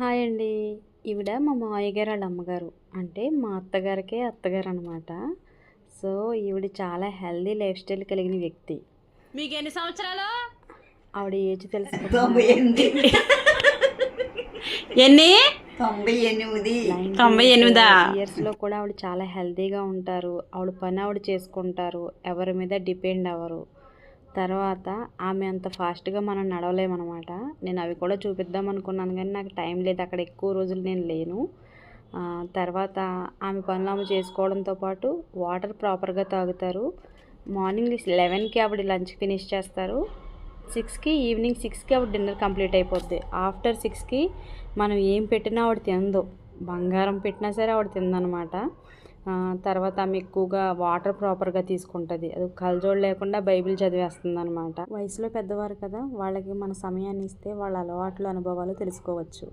Hi అండి. ఈవిడ మా మావయ్య గారు వాళ్ళ అమ్మగారు. అంటే మా అత్తగారికే అత్తగారు అనమాట సో ఈవిడ చాలా హెల్దీ లైఫ్ స్టైల్ కలిగిన వ్యక్తి. మీకు ఎన్ని సంవత్సరాలు? ఆవిడ ఏజ్ తెలుసు తొంభై ఎనిమిది. ఎన్ని? తొంభై ఎనిమిది. తొంభై ఎనిమిదా? ఇయర్స్లో కూడా ఆవిడ చాలా హెల్తీగా ఉంటారు. ఆవిడ పని ఆవిడ చేసుకుంటారు. ఎవరి మీద డిపెండ్ అవ్వరు. తర్వాత ఆమె అంత ఫాస్ట్గా మనం నడవలేమన్నమాట నేను అవి కూడా చూపిద్దాం అనుకున్నాను కానీ నాకు టైం లేదు. అక్కడ ఎక్కువ రోజులు నేను లేను. తర్వాత ఆమె పనులు ఆమె చేసుకోవడంతో పాటు వాటర్ ప్రాపర్గా తాగుతారు. మార్నింగ్ లెవెన్కి ఆవిడ లంచ్ ఫినిష్ చేస్తారు. సిక్స్కి ఈవినింగ్ సిక్స్కి ఆవిడ డిన్నర్ కంప్లీట్ అయిపోద్ది. ఆఫ్టర్ సిక్స్కి మనం ఏం పెట్టినా ఆవిడ తిందు. బంగారం పెట్టినా సరే ఆవిడ తిందనమాట. తర్వాత ఆమె ఎక్కువగా వాటర్ ప్రాపర్గా తీసుకుంటుంది. అది కలజోడు లేకుండా బైబిల్ చదివేస్తుంది అనమాట వయసులో పెద్దవారు కదా వాళ్ళకి మన సమయాన్ని ఇస్తే వాళ్ళ అలవాట్లు అనుభవాలు తెలుసుకోవచ్చు.